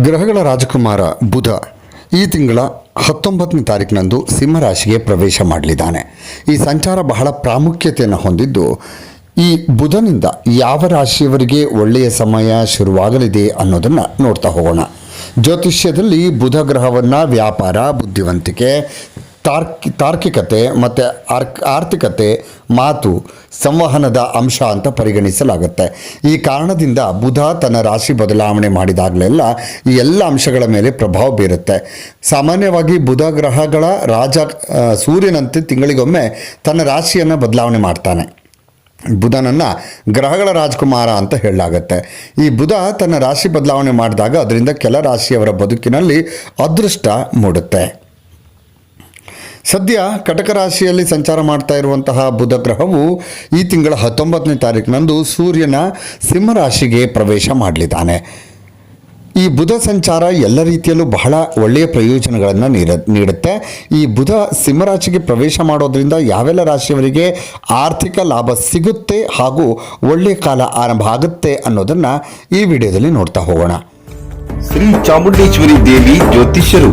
ಗ್ರಹಗಳ ರಾಜಕುಮಾರ ಬುಧ ಈ ತಿಂಗಳ ಹತ್ತೊಂಬತ್ತನೇ ತಾರೀಕಿನಂದು ಸಿಂಹರಾಶಿಗೆ ಪ್ರವೇಶ ಮಾಡಲಿದ್ದಾನೆ. ಈ ಸಂಚಾರ ಬಹಳ ಪ್ರಾಮುಖ್ಯತೆಯನ್ನು ಹೊಂದಿದ್ದು, ಈ ಬುಧನಿಂದ ಯಾವ ರಾಶಿಯವರಿಗೆ ಒಳ್ಳೆಯ ಸಮಯ ಶುರುವಾಗಲಿದೆ ಅನ್ನೋದನ್ನು ನೋಡ್ತಾ ಹೋಗೋಣ. ಜ್ಯೋತಿಷ್ಯದಲ್ಲಿ ಬುಧ ಗ್ರಹವನ್ನು ವ್ಯಾಪಾರ, ಬುದ್ಧಿವಂತಿಕೆ ತಾರ್ಕಿ, ತಾರ್ಕಿಕತೆ ಮತ್ತು ಆರ್ಕ್, ಆರ್ಥಿಕತೆ ಮಾತು ಸಂವಹನದ ಅಂಶ ಅಂತ ಪರಿಗಣಿಸಲಾಗುತ್ತೆ. ಈ ಕಾರಣದಿಂದ ಬುಧ ತನ್ನ ರಾಶಿ ಬದಲಾವಣೆ ಮಾಡಿದಾಗಲೆಲ್ಲ ಈ ಎಲ್ಲ ಅಂಶಗಳ ಮೇಲೆ ಪ್ರಭಾವ ಬೀರುತ್ತೆ. ಸಾಮಾನ್ಯವಾಗಿ ಬುಧ ಗ್ರಹಗಳ ರಾಜ ಸೂರ್ಯನಂತೆ ತಿಂಗಳಿಗೊಮ್ಮೆ ತನ್ನ ರಾಶಿಯನ್ನು ಬದಲಾವಣೆ ಮಾಡ್ತಾನೆ. ಬುಧನನ್ನು ಗ್ರಹಗಳ ರಾಜಕುಮಾರ ಅಂತ ಹೇಳಲಾಗತ್ತೆ. ಈ ಬುಧ ತನ್ನ ರಾಶಿ ಬದಲಾವಣೆ ಮಾಡಿದಾಗ ಅದರಿಂದ ಕೆಲ ರಾಶಿಯವರ ಬದುಕಿನಲ್ಲಿ ಅದೃಷ್ಟ ಮೂಡುತ್ತೆ. ಸದ್ಯ ಕಟಕ ರಾಶಿಯಲ್ಲಿ ಸಂಚಾರ ಮಾಡ್ತಾ ಇರುವಂತಹ ಬುಧ ಗ್ರಹವು ಈ ತಿಂಗಳ ಹತ್ತೊಂಬತ್ತನೇ ತಾರೀಕಿನಂದು ಸೂರ್ಯನ ಸಿಂಹರಾಶಿಗೆ ಪ್ರವೇಶ ಮಾಡಲಿದ್ದಾನೆ. ಈ ಬುಧ ಸಂಚಾರ ಎಲ್ಲ ರೀತಿಯಲ್ಲೂ ಬಹಳ ಒಳ್ಳೆಯ ಪ್ರಯೋಜನಗಳನ್ನು ನೀಡ, ನೀಡುತ್ತೆ. ಈ ಬುಧ ಸಿಂಹರಾಶಿಗೆ ಪ್ರವೇಶ ಮಾಡೋದ್ರಿಂದ ಯಾವೆಲ್ಲ ರಾಶಿಯವರಿಗೆ ಆರ್ಥಿಕ ಲಾಭ ಸಿಗುತ್ತೆ ಹಾಗೂ ಒಳ್ಳೆಯ ಕಾಲ ಆರಂಭ ಆಗುತ್ತೆ ಅನ್ನೋದನ್ನು ಈ ವಿಡಿಯೋದಲ್ಲಿ ನೋಡ್ತಾ ಹೋಗೋಣ. ಶ್ರೀ ಚಾಮುಂಡೇಶ್ವರಿ ದೇವಿ ಜ್ಯೋತಿಷ್ಯರು.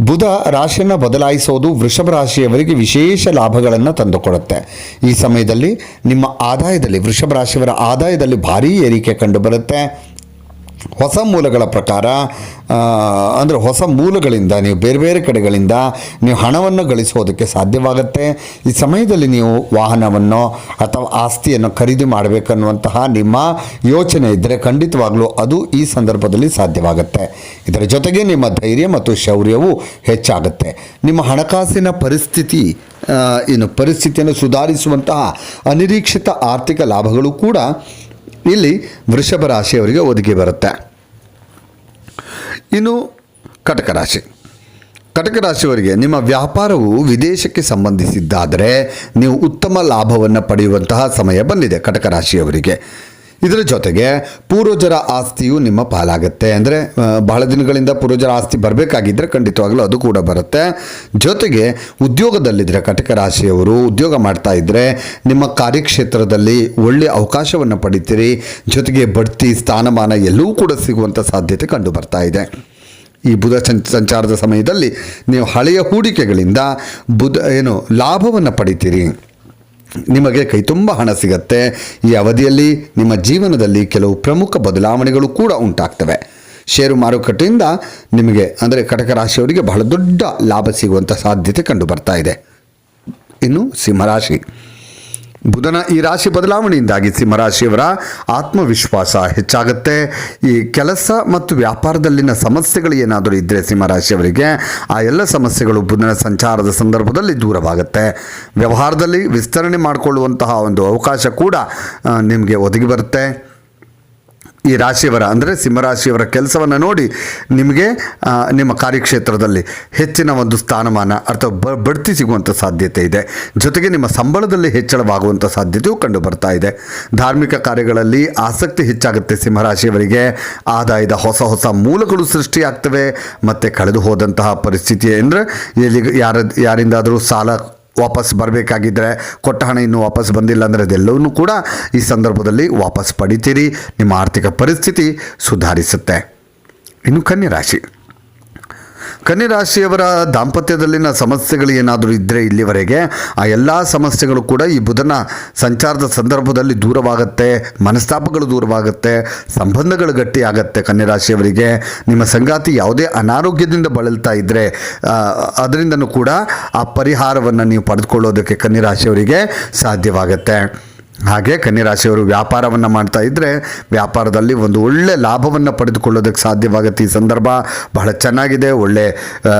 ಬುಧ ರಾಶಿಯನ್ನು ಬದಲಾಯಿಸೋದು ವೃಷಭ ರಾಶಿಯವರಿಗೆ ವಿಶೇಷ ಲಾಭಗಳನ್ನು ತಂದುಕೊಡುತ್ತೆ. ಈ ಸಮಯದಲ್ಲಿ ನಿಮ್ಮ ಆದಾಯದಲ್ಲಿ, ವೃಷಭ ರಾಶಿಯವರ ಆದಾಯದಲ್ಲಿ ಭಾರೀ ಏರಿಕೆ ಕಂಡುಬರುತ್ತೆ. ಹೊಸ ಮೂಲಗಳ ಪ್ರಕಾರ ಅಂದರೆ ಹೊಸ ಮೂಲಗಳಿಂದ, ನೀವು ಬೇರೆ ಬೇರೆ ಕಡೆಗಳಿಂದ ನೀವು ಹಣವನ್ನು ಗಳಿಸೋದಕ್ಕೆ ಸಾಧ್ಯವಾಗುತ್ತೆ. ಈ ಸಮಯದಲ್ಲಿ ನೀವು ವಾಹನವನ್ನು ಅಥವಾ ಆಸ್ತಿಯನ್ನು ಖರೀದಿ ಮಾಡಬೇಕನ್ನುವಂತಹ ನಿಮ್ಮ ಯೋಚನೆ ಇದ್ದರೆ ಖಂಡಿತವಾಗಲೂ ಅದು ಈ ಸಂದರ್ಭದಲ್ಲಿ ಸಾಧ್ಯವಾಗುತ್ತೆ. ಇದರ ಜೊತೆಗೆ ನಿಮ್ಮ ಧೈರ್ಯ ಮತ್ತು ಶೌರ್ಯವು ಹೆಚ್ಚಾಗುತ್ತೆ. ನಿಮ್ಮ ಹಣಕಾಸಿನ ಪರಿಸ್ಥಿತಿ ಏನು ಪರಿಸ್ಥಿತಿಯನ್ನು ಸುಧಾರಿಸುವಂತಹ ಅನಿರೀಕ್ಷಿತ ಆರ್ಥಿಕ ಲಾಭಗಳು ಕೂಡ ಇಲ್ಲಿ ವೃಷಭ ರಾಶಿಯವರಿಗೆ ಒದಗಿ ಬರುತ್ತೆ. ಇನ್ನು ಕಟಕ ರಾಶಿ. ಕಟಕ ರಾಶಿಯವರಿಗೆ ನಿಮ್ಮ ವ್ಯಾಪಾರವು ವಿದೇಶಕ್ಕೆ ಸಂಬಂಧಿಸಿದ್ದಾದರೆ ನೀವು ಉತ್ತಮ ಲಾಭವನ್ನು ಪಡೆಯುವಂತಹ ಸಮಯ ಬಂದಿದೆ ಕಟಕ ರಾಶಿಯವರಿಗೆ. ಇದರ ಜೊತೆಗೆ ಪೂರ್ವಜರ ಆಸ್ತಿಯು ನಿಮ್ಮ ಪಾಲಾಗುತ್ತೆ. ಅಂದರೆ ಬಹಳ ದಿನಗಳಿಂದ ಪೂರ್ವಜರ ಆಸ್ತಿ ಬರಬೇಕಾಗಿದ್ದರೆ ಖಂಡಿತವಾಗಲೂ ಅದು ಕೂಡ ಬರುತ್ತೆ. ಜೊತೆಗೆ ಉದ್ಯೋಗದಲ್ಲಿದ್ದರೆ ಕಟಕ ರಾಶಿಯವರು ಉದ್ಯೋಗ ಮಾಡ್ತಾ ಇದ್ದರೆ ನಿಮ್ಮ ಕಾರ್ಯಕ್ಷೇತ್ರದಲ್ಲಿ ಒಳ್ಳೆಯ ಅವಕಾಶವನ್ನು ಪಡಿತೀರಿ. ಜೊತೆಗೆ ಬಡ್ತಿ, ಸ್ಥಾನಮಾನ ಎಲ್ಲವೂ ಕೂಡ ಸಿಗುವಂಥ ಸಾಧ್ಯತೆ ಕಂಡು ಬರ್ತಾ ಇದೆ. ಈ ಬುಧ ಸಂಚಾರದ ಸಮಯದಲ್ಲಿ ನೀವು ಹಳೆಯ ಹೂಡಿಕೆಗಳಿಂದ ಬುಧ, ಏನು, ಲಾಭವನ್ನು ಪಡಿತೀರಿ. ನಿಮಗೆ ಕೈ ತುಂಬ ಹಣ ಸಿಗತ್ತೆ. ಈ ಅವಧಿಯಲ್ಲಿ ನಿಮ್ಮ ಜೀವನದಲ್ಲಿ ಕೆಲವು ಪ್ರಮುಖ ಬದಲಾವಣೆಗಳು ಕೂಡ ಉಂಟಾಗ್ತವೆ. ಷೇರು ಮಾರುಕಟ್ಟೆಯಿಂದ ನಿಮಗೆ, ಅಂದರೆ ಕಟಕ ರಾಶಿಯವರಿಗೆ ಬಹಳ ದೊಡ್ಡ ಲಾಭ ಸಿಗುವಂಥ ಸಾಧ್ಯತೆ ಕಂಡು ಬರ್ತಾ ಇದೆ. ಇನ್ನು ಸಿಂಹರಾಶಿ ಬುಧನ ಈ ರಾಶಿ ಬದಲಾವಣೆಯಿಂದಾಗಿ ಸಿಂಹರಾಶಿಯವರ ಆತ್ಮವಿಶ್ವಾಸ ಹೆಚ್ಚಾಗುತ್ತೆ. ಈ ಕೆಲಸ ಮತ್ತು ವ್ಯಾಪಾರದಲ್ಲಿನ ಸಮಸ್ಯೆಗಳು ಏನಾದರೂ ಇದ್ದರೆ ಸಿಂಹರಾಶಿಯವರಿಗೆ, ಆ ಎಲ್ಲ ಸಮಸ್ಯೆಗಳು ಬುಧನ ಸಂಚಾರದ ಸಂದರ್ಭದಲ್ಲಿ ದೂರವಾಗುತ್ತೆ. ವ್ಯವಹಾರದಲ್ಲಿ ವಿಸ್ತರಣೆ ಮಾಡಿಕೊಳ್ಳುವಂತಹ ಒಂದು ಅವಕಾಶ ಕೂಡ ನಿಮಗೆ ಒದಗಿ ಬರುತ್ತೆ. ಈ ರಾಶಿಯವರ, ಅಂದರೆ ಸಿಂಹರಾಶಿಯವರ ಕೆಲಸವನ್ನು ನೋಡಿ ನಿಮಗೆ ನಿಮ್ಮ ಕಾರ್ಯಕ್ಷೇತ್ರದಲ್ಲಿ ಹೆಚ್ಚಿನ ಒಂದು ಸ್ಥಾನಮಾನ ಅಥವಾ ಬ, ಬಡ್ತಿ ಸಿಗುವಂಥ ಸಾಧ್ಯತೆ ಇದೆ. ಜೊತೆಗೆ ನಿಮ್ಮ ಸಂಬಳದಲ್ಲಿ ಹೆಚ್ಚಳವಾಗುವಂಥ ಸಾಧ್ಯತೆಯೂ ಕಂಡು ಬರ್ತಾ ಇದೆ. ಧಾರ್ಮಿಕ ಕಾರ್ಯಗಳಲ್ಲಿ ಆಸಕ್ತಿ ಹೆಚ್ಚಾಗುತ್ತೆ ಸಿಂಹರಾಶಿಯವರಿಗೆ ಆದಾಯದ ಹೊಸ ಹೊಸ ಮೂಲಗಳು ಸೃಷ್ಟಿಯಾಗ್ತವೆ. ಮತ್ತು ಕಳೆದು ಹೋದಂತಹ ಪರಿಸ್ಥಿತಿ ಅಂದರೆ ಎಲ್ಲಿ ಯಾರ, ಯಾರಿಂದಾದರೂ ಸಾಲ ವಾಪಸ್ ಬರಬೇಕಾಗಿದ್ದರೆ ಕೊಟ್ಟ ಹಣ ಇನ್ನೂ ವಾಪಸ್ ಬಂದಿಲ್ಲ ಅಂದರೆ ಅದೆಲ್ಲವನ್ನೂ ಕೂಡ ಈ ಸಂದರ್ಭದಲ್ಲಿ ವಾಪಸ್ ಪಡಿತೀರಿ. ನಿಮ್ಮ ಆರ್ಥಿಕ ಪರಿಸ್ಥಿತಿ ಸುಧಾರಿಸುತ್ತೆ. ಇನ್ನು ಕನ್ಯಾ ರಾಶಿ ಕನ್ಯಾ ರಾಶಿಯವರ ದಾಂಪತ್ಯದಲ್ಲಿನ ಸಮಸ್ಯೆಗಳು ಏನಾದರೂ ಇದ್ದರೆ ಇಲ್ಲಿವರೆಗೆ, ಆ ಎಲ್ಲ ಸಮಸ್ಯೆಗಳು ಕೂಡ ಈ ಬುಧನ ಸಂಚಾರದ ಸಂದರ್ಭದಲ್ಲಿ ದೂರವಾಗುತ್ತೆ, ಮನಸ್ತಾಪಗಳು ದೂರವಾಗುತ್ತೆ, ಸಂಬಂಧಗಳು ಗಟ್ಟಿಯಾಗತ್ತೆ ಕನ್ಯರಾಶಿಯವರಿಗೆ ನಿಮ್ಮ ಸಂಗಾತಿ ಯಾವುದೇ ಅನಾರೋಗ್ಯದಿಂದ ಬಳಲ್ತಾ ಇದ್ದರೆ ಅದರಿಂದನೂ ಕೂಡ ಆ ಪರಿಹಾರವನ್ನು ನೀವು ಪಡೆದುಕೊಳ್ಳೋದಕ್ಕೆ ಕನ್ಯರಾಶಿಯವರಿಗೆ ಸಾಧ್ಯವಾಗುತ್ತೆ. ಹಾಗೆ ಕನ್ಯರಾಶಿಯವರು ವ್ಯಾಪಾರವನ್ನು ಮಾಡ್ತಾ ಇದ್ದರೆ ವ್ಯಾಪಾರದಲ್ಲಿ ಒಂದು ಒಳ್ಳೆ ಲಾಭವನ್ನು ಪಡೆದುಕೊಳ್ಳೋದಕ್ಕೆ ಸಾಧ್ಯವಾಗುತ್ತೆ. ಈ ಸಂದರ್ಭ ಬಹಳ ಚೆನ್ನಾಗಿದೆ. ಒಳ್ಳೆ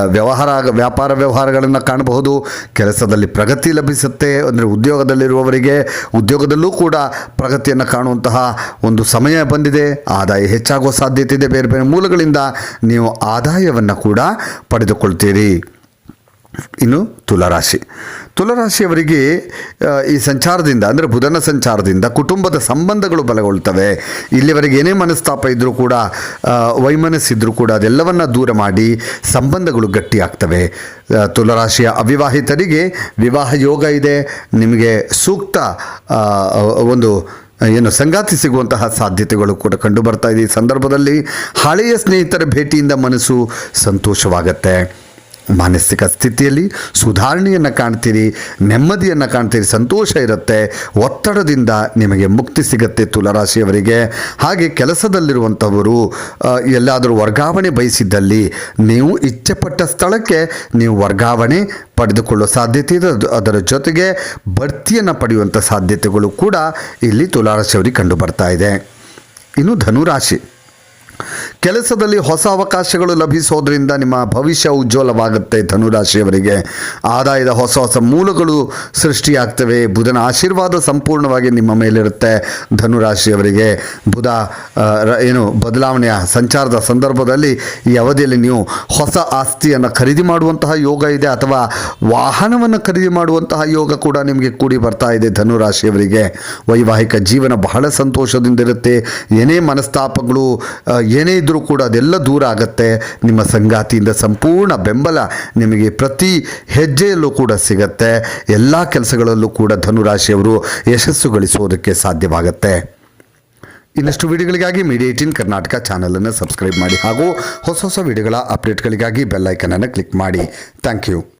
ವ್ಯವಹಾರ, ವ್ಯಾಪಾರ ವ್ಯವಹಾರಗಳನ್ನು ಕಾಣಬಹುದು. ಕೆಲಸದಲ್ಲಿ ಪ್ರಗತಿ ಲಭಿಸುತ್ತೆ ಅಂದರೆ ಉದ್ಯೋಗದಲ್ಲಿರುವವರಿಗೆ, ಉದ್ಯೋಗದಲ್ಲೂ ಕೂಡ ಪ್ರಗತಿಯನ್ನು ಕಾಣುವಂತಹ ಒಂದು ಸಮಯ ಬಂದಿದೆ. ಆದಾಯ ಹೆಚ್ಚಾಗುವ ಸಾಧ್ಯತೆ ಇದೆ. ಬೇರೆ ಬೇರೆ ಮೂಲಗಳಿಂದ ನೀವು ಆದಾಯವನ್ನು ಕೂಡ ಪಡೆದುಕೊಳ್ತೀರಿ. ಇನ್ನು ತುಲರಾಶಿ. ತುಲರಾಶಿಯವರಿಗೆ ಈ ಸಂಚಾರದಿಂದ, ಅಂದರೆ ಬುಧನ ಸಂಚಾರದಿಂದ ಕುಟುಂಬದ ಸಂಬಂಧಗಳು ಬಲಗೊಳ್ತವೆ. ಇಲ್ಲಿವರೆಗೆ ಏನೇ ಮನಸ್ತಾಪ ಇದ್ದರೂ ಕೂಡ ವೈಮನಸ್ಸಿದ್ದರೂ ಕೂಡ ಅದೆಲ್ಲವನ್ನ ದೂರ ಮಾಡಿ ಸಂಬಂಧಗಳು ಗಟ್ಟಿಯಾಗ್ತವೆ. ತುಲರಾಶಿಯ ಅವಿವಾಹಿತರಿಗೆ ವಿವಾಹ ಯೋಗ ಇದೆ. ನಿಮಗೆ ಸೂಕ್ತ ಒಂದು, ಏನು ಸಂಗಾತಿ ಸಿಗುವಂತಹ ಸಾಧ್ಯತೆಗಳು ಕೂಡ ಕಂಡು ಬರ್ತಾ ಇದೆ. ಈ ಸಂದರ್ಭದಲ್ಲಿ ಹಳೆಯ ಸ್ನೇಹಿತರ ಭೇಟಿಯಿಂದ ಮನಸ್ಸು ಸಂತೋಷವಾಗತ್ತೆ. ಮಾನಸಿಕ ಸ್ಥಿತಿಯಲ್ಲಿ ಸುಧಾರಣೆಯನ್ನು ಕಾಣ್ತೀರಿ, ನೆಮ್ಮದಿಯನ್ನು ಕಾಣ್ತೀರಿ, ಸಂತೋಷ ಇರುತ್ತೆ. ಒತ್ತಡದಿಂದ ನಿಮಗೆ ಮುಕ್ತಿ ಸಿಗುತ್ತೆ ತುಲರಾಶಿಯವರಿಗೆ. ಹಾಗೆ ಕೆಲಸದಲ್ಲಿರುವಂಥವರು ಎಲ್ಲಾದರೂ ವರ್ಗಾವಣೆ ಬಯಸಿದ್ದಲ್ಲಿ ನೀವು ಇಚ್ಛೆಪಟ್ಟ ಸ್ಥಳಕ್ಕೆ ನೀವು ವರ್ಗಾವಣೆ ಪಡೆದುಕೊಳ್ಳೋ ಸಾಧ್ಯತೆ ಇದೆ. ಅದರ ಜೊತೆಗೆ ಬಡ್ತಿಯನ್ನು ಪಡೆಯುವಂಥ ಸಾಧ್ಯತೆಗಳು ಕೂಡ ಇಲ್ಲಿ ತುಲಾರಾಶಿಯವರಿಗೆ ಕಂಡು ಬರ್ತಾ ಇದೆ. ಇನ್ನು ಧನುರಾಶಿ. ಕೆಲಸದಲ್ಲಿ ಹೊಸ ಅವಕಾಶಗಳು ಲಭಿಸೋದ್ರಿಂದ ನಿಮ್ಮ ಭವಿಷ್ಯ ಉಜ್ವಲವಾಗುತ್ತೆ ಧನುರಾಶಿಯವರಿಗೆ. ಆದಾಯದ ಹೊಸ ಹೊಸ ಮೂಲಗಳು ಸೃಷ್ಟಿಯಾಗ್ತವೆ. ಬುಧನ ಆಶೀರ್ವಾದ ಸಂಪೂರ್ಣವಾಗಿ ನಿಮ್ಮ ಮೇಲಿರುತ್ತೆ ಧನುರಾಶಿಯವರಿಗೆ. ಬುಧ ಏನು, ಬದಲಾವಣೆಯ ಸಂಚಾರದ ಸಂದರ್ಭದಲ್ಲಿ ಈ ಅವಧಿಯಲ್ಲಿ ನೀವು ಹೊಸ ಆಸ್ತಿಯನ್ನು ಖರೀದಿ ಮಾಡುವಂತಹ ಯೋಗ ಇದೆ ಅಥವಾ ವಾಹನವನ್ನು ಖರೀದಿ ಮಾಡುವಂತಹ ಯೋಗ ಕೂಡ ನಿಮಗೆ ಕೂಡಿ ಬರ್ತಾ ಇದೆ ಧನುರಾಶಿಯವರಿಗೆ. ವೈವಾಹಿಕ ಜೀವನ ಬಹಳ ಸಂತೋಷದಿಂದಿರುತ್ತೆ ಏನೇ ಮನಸ್ತಾಪಗಳು ಏನೇ ಇದ್ದರೂ ಕೂಡ ಅದೆಲ್ಲ ದೂರ ಆಗುತ್ತೆ. ನಿಮ್ಮ ಸಂಗಾತಿಯಿಂದ ಸಂಪೂರ್ಣ ಬೆಂಬಲ ನಿಮಗೆ ಪ್ರತಿ ಹೆಜ್ಜೆಯಲ್ಲೂ ಕೂಡ ಸಿಗತ್ತೆ. ಎಲ್ಲ ಕೆಲಸಗಳಲ್ಲೂ ಕೂಡ ಧನುರಾಶಿಯವರು ಯಶಸ್ಸು ಗಳಿಸುವುದಕ್ಕೆ ಸಾಧ್ಯವಾಗುತ್ತೆ. ಇನ್ನಷ್ಟು ವಿಡಿಯೋಗಳಿಗಾಗಿ ಮೀಡಿಯಾ ಏಟೀನ್ ಕರ್ನಾಟಕ ಚಾನಲನ್ನು ಸಬ್ಸ್ಕ್ರೈಬ್ ಮಾಡಿ ಹಾಗೂ ಹೊಸ ಹೊಸ ವಿಡಿಯೋಗಳ ಅಪ್ಡೇಟ್ಗಳಿಗಾಗಿ ಬೆಲ್ಲೈಕನನ್ನು ಕ್ಲಿಕ್ ಮಾಡಿ. Thank you